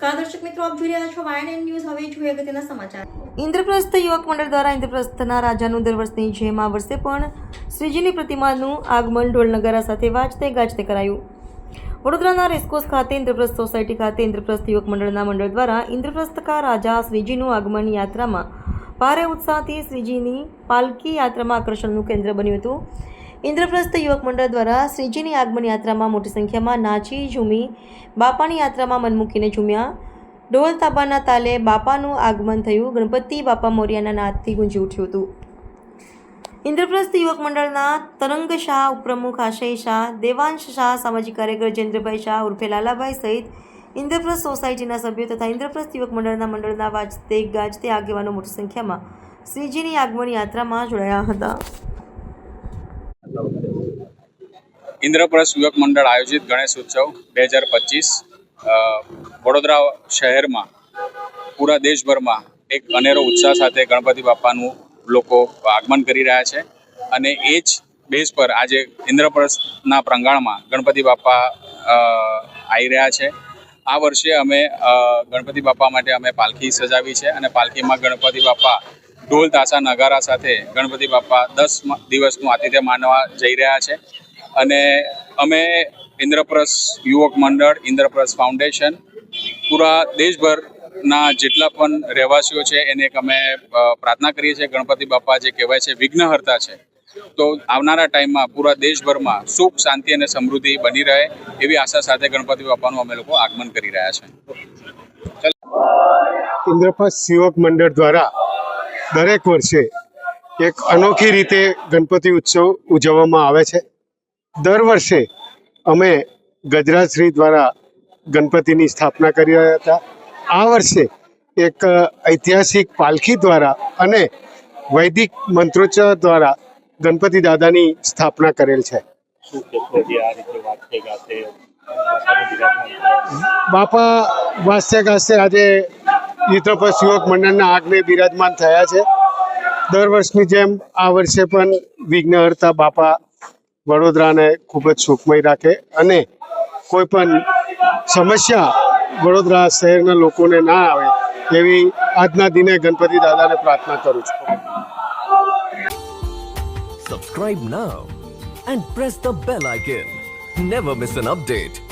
નમસ્કાર, દર્શક મિત્રો, આપ જોઈ રહ્યા છો વાયન ન્યૂઝ હવે જોઈએ અગત્યના સમાચાર. ઇન્દ્રપ્રસ્થ યુવક મંડળ દ્વારા ઇન્દ્રપ્રસ્થના રાજાનું દર વર્ષની જેમ આ વર્ષે પણ શ્રીજીની પ્રતિમાનું આગમન ઢોલ નગારા સાથે વાજતે ગાજતે કરાયું. વડોદરાના રેસકોસ ખાતે ઇન્દ્રપ્રસ્થ સોસાયટી ખાતે ઇન્દ્રપ્રસ્થ યુવક મંડળના મંડળ દ્વારા ઇન્દ્રપ્રસ્થ રાજા શ્રીજીનું આગમન યાત્રામાં ભારે ઉત્સાહથી શ્રીજીની પાલકી યાત્રામાં આકર્ષણનું કેન્દ્ર બન્યું હતું. ઇન્દ્રપ્રસ્થ યુવક મંડળ દ્વારા શ્રીજીની આગમન યાત્રામાં મોટી સંખ્યામાં નાચી, ઝૂમી, બાપાની યાત્રામાં મન મૂકીને ઝૂમ્યા. ઢોલ તાબાના તાલે બાપાનું આગમન થયું. ગણપતિ બાપા મોર્યાના નાદથી ગુંજી ઉઠ્યું હતું. ઇન્દ્રપ્રસ્થ યુવક મંડળના તરંગ શાહ, ઉપપ્રમુખ આશય શાહ, દેવાંશ શાહ, સામાજિક કાર્યકર જયેન્દ્રભાઈ શાહ ઉર્ફે લાલાભાઈ સહિત ઇન્દ્રપ્રસ્થ સોસાયટીના સભ્યો તથા ઇન્દ્રપ્રસ્થ યુવક મંડળના મંડળના વાજતે ગાજતે આગેવાનો મોટી સંખ્યામાં શ્રીજીની આગમન યાત્રામાં જોડાયા હતા. ઇન્દ્રપ્રસ્થ યુવક મંડળ આયોજિત ગણેશ ઉત્સવ બે હજાર પચીસ વડોદરા શહેરમાં પૂરા દેશભરમાં એક અનેરો ઉત્સાહ સાથે ગણપતિ બાપાનું લોકો આગમન કરી રહ્યા છે અને એ જ બેઝ પર આજે ઇન્દ્રપ્રસ્થના પ્રાંગણમાં ગણપતિ બાપા આવી રહ્યા છે. આ વર્ષે અમે ગણપતિ બાપા માટે અમે પાલખી સજાવી છે અને પાલખીમાં ગણપતિ બાપા ઢોલ, તાસા, નગારા સાથે ગણપતિ બાપા દસ દિવસનું આતિથ્ય માનવા જઈ રહ્યા છે. અને અમે ઇન્દ્રપ્રસ્થ યુવક મંડળ, ઇન્દ્રપ્રસ્થ ફાઉન્ડેશન, પૂરા દેશભરના જેટલા પણ રહેવાસીઓ છે, એને એક અમે પ્રાર્થના કરીએ છીએ. ગણપતિ બાપા જે કહેવાય છે, વિઘ્નહર્તા છે. તો આવનારા ટાઈમમાં પૂરા દેશભરમાં સુખ, શાંતિ અને સમૃદ્ધિ બની રહે એવી આશા સાથે ગણપતિ બાપાનું અમે લોકો આગમન કરી રહ્યા છે. ઇન્દ્રપ્રસ્થ યુવક મંડળ દ્વારા દરેક વર્ષે એક અનોખી રીતે ગણપતિ ઉત્સવ ઉજવવામાં આવે છે. દર વર્ષે અમે ગજરાજશ્રી દ્વારા ગણપતિની સ્થાપના કરી રહ્યા હતા. આ વર્ષે એક ઐતિહાસિક પાલખી દ્વારા અને વૈદિક મંત્રોચ્ચાર દ્વારા ગણપતિ દાદાની સ્થાપના કરેલ છે? બાપા વાસ્ય ગાસ્ય આજે ઇન્દ્રપ્રસ્થ યુવક મંડળના આગને બિરાજમાન થયા છે. દર વર્ષની જેમ આ વર્ષે પણ વિઘ્નહર્તા બાપા વડોદરાને ખૂબ જ સુખમય રાખે અને કોઈ પણ સમસ્યા વડોદરા શહેરના લોકોને ના આવે, એવી આજના દિને ગણપતિ દાદાને પ્રાર્થના કરું છું subscribe now and press the bell icon never miss an update.